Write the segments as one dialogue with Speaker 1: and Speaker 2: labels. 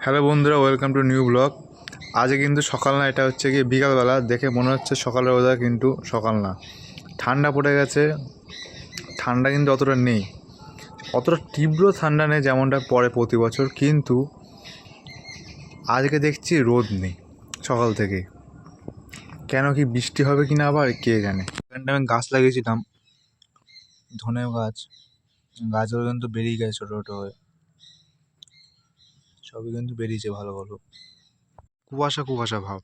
Speaker 1: Hello বন্ধুরা welcome to new blog আজকে কিন্তু সকাল না, এটা হচ্ছে কি বিকালবেলা। দেখে মনে হচ্ছে সকালের ওয়েদার কিন্তু সকাল না। ঠান্ডা পড়ে গেছে। ঠান্ডা কিন্তু অতটা নেই। অতটা তীব্র ঠান্ডা নেই যেমনটা পড়ে প্রতি বছর, কিন্তু আজকে দেখছি রোদ নেই সকাল থেকে। কেন কি বৃষ্টি হবে কি না আবার, কে জানে। আমি গাছ লাগিয়েছিলাম। ধনে গাছ। গাছগুলো কিন্তু বেরিয়ে গেছে ছোটো ছোটো হয়ে। সবই কিন্তু বেরিয়েছে ভালো ভালো। কুয়াশা কুয়াশা ভাব।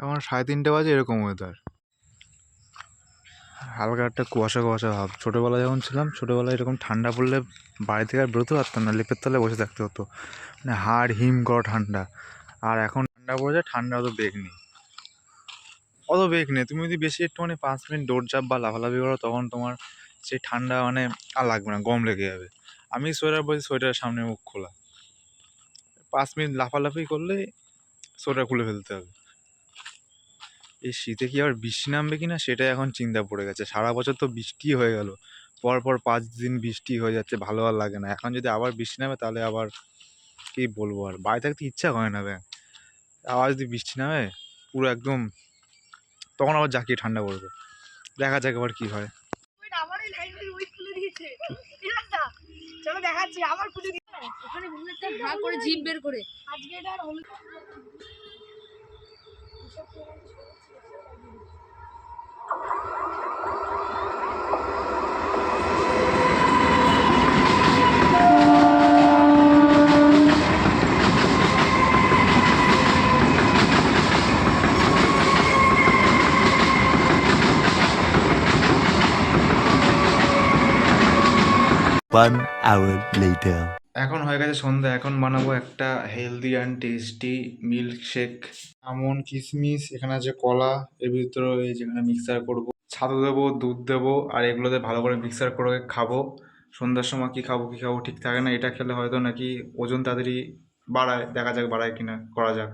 Speaker 1: এখন সাড়ে তিনটে বাজে, এরকম ওয়েদার হালকা একটা কুয়াশা কুয়াশা ভাব। ছোটোবেলায় যখন ছিলাম, ছোটোবেলায় এরকম ঠান্ডা পড়লে বাড়ি থেকে আর বেরোতে পারতাম না, লেপের তলায় বসে থাকতে হতো। মানে হাড় হিম করা ঠান্ডা। আর এখন ঠান্ডা পড়ে যায়, ঠান্ডা অত বেগ নেই। অত বেগ নেই। তুমি যদি বেশি একটু মানে পাঁচ মিনিট দৌড়ঝাঁপ বা লাফালাফি করো, তখন তোমার সেই ঠান্ডা মানে আর লাগবে না, গম লেগে যাবে। আমি সোয়েটার পরে, সোয়েটারের সামনে মুখ খোলা। পাঁচ মিনিট লাফালাফি করলে সোয়েটার খুলে ফেলতে হবে। এই শীতে কি আবার বৃষ্টি নামবে কি না, সেটাই এখন চিন্তা পড়ে গেছে। সারা বছর তো বৃষ্টি হয়ে গেল। পর পর পাঁচ দিন বৃষ্টি হয়ে যাচ্ছে, ভালো আর লাগে না। এখন যদি আবার বৃষ্টি নামে, তাহলে আবার কি বলব আর? বাড়ি থাকতে ইচ্ছা করে না ব্যাং আবার যদি বৃষ্টি নামে, পুরো একদম, তখন আবার জাকিয়ে ঠান্ডা পড়বে দেখা যাক আবার কি হয়
Speaker 2: ওই না, আমার এই লাইনের ওই খুলে দিয়েছে ঠিক আছে চলো দেখাচ্ছি আমার খুলে
Speaker 3: ওখানে বুলেটটা করে জিভ বের করে।
Speaker 2: আজকে এটা আর
Speaker 4: One hour later.
Speaker 1: এখন হয়ে গেছে সন্ধ্যা, এখন বানাবো একটা healthy and tasty milk shake আমন কিশমিশ এখানে আছে কলা, এর ভিতরে যেখানে মিক্সার করব। ছাতু দেবো, দুধ দেবো, আর এগুলোতে ভালো করে মিক্সার করে খাব। সন্ধ্যার সময় কী খাব কী খাব ঠিক থাকে না, এটা খেলে হয়তো নাকি ওজন তাড়াতাড়ি বাড়ায়, দেখা যাক বাড়ায় কিনা, করা যাক।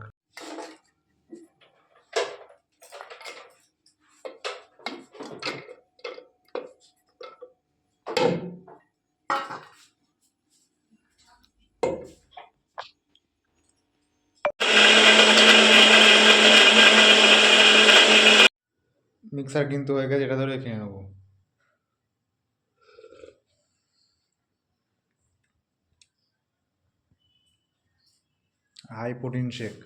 Speaker 1: মিক্সার কিন্তু হয়ে গেছে, এটা ধরে কিনে নেব। হাই প্রোটিন শেক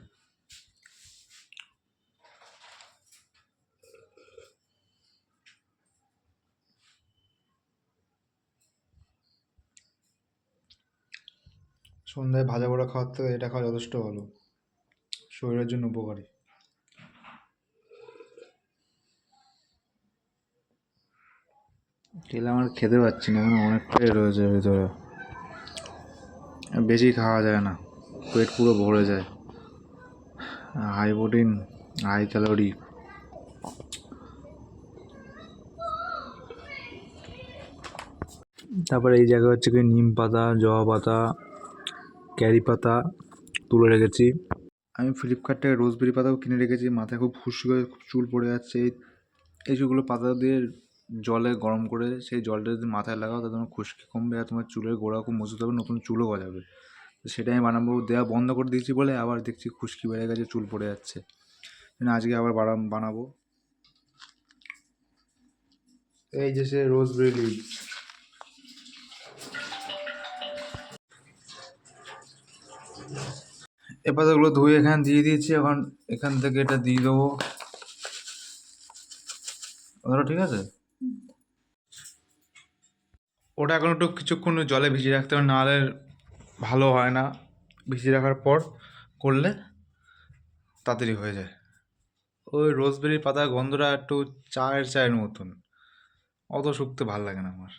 Speaker 1: সন্ধ্যায় ভাজা পোড়া খাওয়ার থেকে এটা খাওয়া যথেষ্ট ভালো। শরীরের জন্য উপকারী। খেলে আমার খেতে পাচ্ছি না মানে অনেকটাই রয়েছে ভিতরে। বেশি খাওয়া যায় না, পেট পুরো ভরে যায়। High protein, high calorie. তারপরে এই জায়গায় হচ্ছে কি নিম পাতা, জবা পাতা, ক্যারি পাতা তুলে রেখেছি। আমি ফ্লিপকার্ট থেকে রোজবেরি পাতাও কিনে রেখেছি, মাথায় খুব ফুসকে চুল পড়ে যাচ্ছে। এই এই যেগুলো পাতা দিয়ে জলে গরম করে সেই জলটা যদি মাথায় লাগাও তাহলে তোমার খুশকি কমবে আর তোমার চুলের গোড়া খুব মজবুত হবে, নতুন চুলও গজাবে। তো সেটা আমি বানাবো দেওয়া বন্ধ করে দিয়েছি বলে আবার দেখছি খুশকি বেড়ে গেছে, চুল পড়ে যাচ্ছে। আজকে আবার বানাবো। এই যে সে রোজবেরি লিভস এ পাতাগুলো ধুয়ে এখানে দিয়ে দিয়েছি, এখন এখান থেকে এটা দিয়ে দেবো। ঠিক আছে? ওটা এখন একটু কিছুক্ষণ জলে ভিজিয়ে রাখতে হবে, নাহলে ভালো হয় না। ভিজিয়ে রাখার পর করলে তাড়াতাড়ি হয়ে যায়। ওই রোজবেরির পাতার গন্ধটা একটু চায়ের চায়ের মতন, অত শুকতে ভালো লাগে না আমার।